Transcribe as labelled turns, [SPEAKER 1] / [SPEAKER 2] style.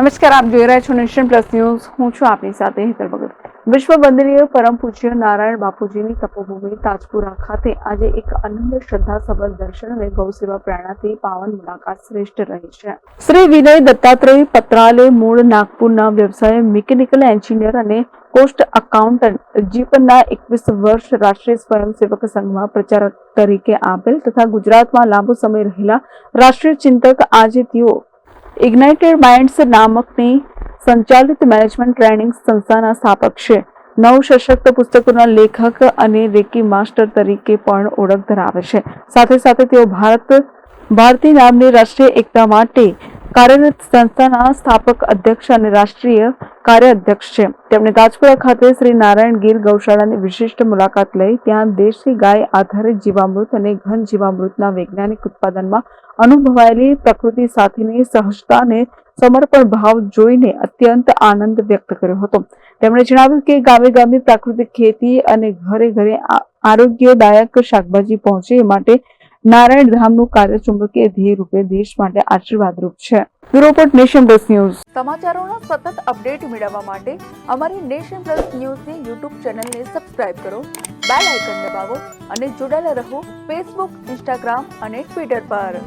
[SPEAKER 1] નમસ્કાર, આપ જોઈ રહ્યા છો નેશન પ્લસ ન્યૂઝ. હું છું આપની સાથે હેતલ ભગત. વિશ્વ વંદનીય પરમ પૂજ્ય નારાયણ બાપુજીની તપોભૂમિ તાજપુરા ખાતે આજે એક અનન્ય શ્રદ્ધા સભર દર્શન અને ગૌસેવા પ્રેરણાથી પાવન મુલાકાત શ્રેષ્ઠ રહી છે. શ્રી વિનય દત્તાત્રેય પત્રાલે મૂળ નાગપુરના વ્યવસાય મિકેનિકલ એન્જિનિયર અને કોસ્ટ અકાઉન્ટન્ટ જીવનના એકવીસ વર્ષ રાષ્ટ્રીય સ્વયંસેવક સંઘમાં પ્રચારક તરીકે આપેલ તથા ગુજરાતમાં લાંબો સમય રહેલા રાષ્ટ્રીય ચિંતક આજે તેઓ ઇગ્નાઇટેડ માઇન્ડ્સ નામકની સંચાલિત મેનેજમેન્ટ ટ્રેનિંગ સંસ્થાના સ્થાપક છે. નવ સશક્ત પુસ્તકોના લેખક અને રેકી માસ્ટર તરીકે પણ ઓળખ ધરાવે છે. સાથે સાથે તેઓ ભારત, ભારતી નામની રાષ્ટ્રીય એકતા માટે કાર્યરત સંસ્થાના સ્થાપક, અધ્યક્ષ અને રાષ્ટ્રીય કાર્યાધ્યક્ષ છે. તેમણે તાજપુરા ખાતે શ્રી નારાયણ ગીર ગૌશાળાની વિશિષ્ટ મુલાકાત લઈ ત્યાં દેશી ગાય આધારિત જીવામૃત અને ઘન જીવામૃતના વૈજ્ઞાનિક ઉત્પાદનમાં અનુભવાયેલી પ્રકૃતિ સાથેની સહજતા અને સમર્પણ ભાવ જોઈને અત્યંત આનંદ વ્યક્ત કર્યો હતો. તેમણે જણાવ્યું કે ગામે ગામે પ્રાકૃતિક ખેતી અને ઘરે ઘરે આરોગ્યદાયક શાકભાજી પહોંચે માટે નારાયણ ધામનું કાર્ય ચુંબકીય ધ્યેય રૂપે દેશ માટે આશીર્વાદરૂપ છે. Bureau report nation plus news.
[SPEAKER 2] સમાચારોના સતત અપડેટ મેળવવા માટે અમારી નેશન પ્લસ ન્યૂઝની યુટ્યુબ ચેનલને સબસ્ક્રાઇબ કરો, બેલ આઇકન દબાવો અને જોડાયેલા રહો ફેસબુક, ઇન્સ્ટાગ્રામ અને ટ્વિટર પર.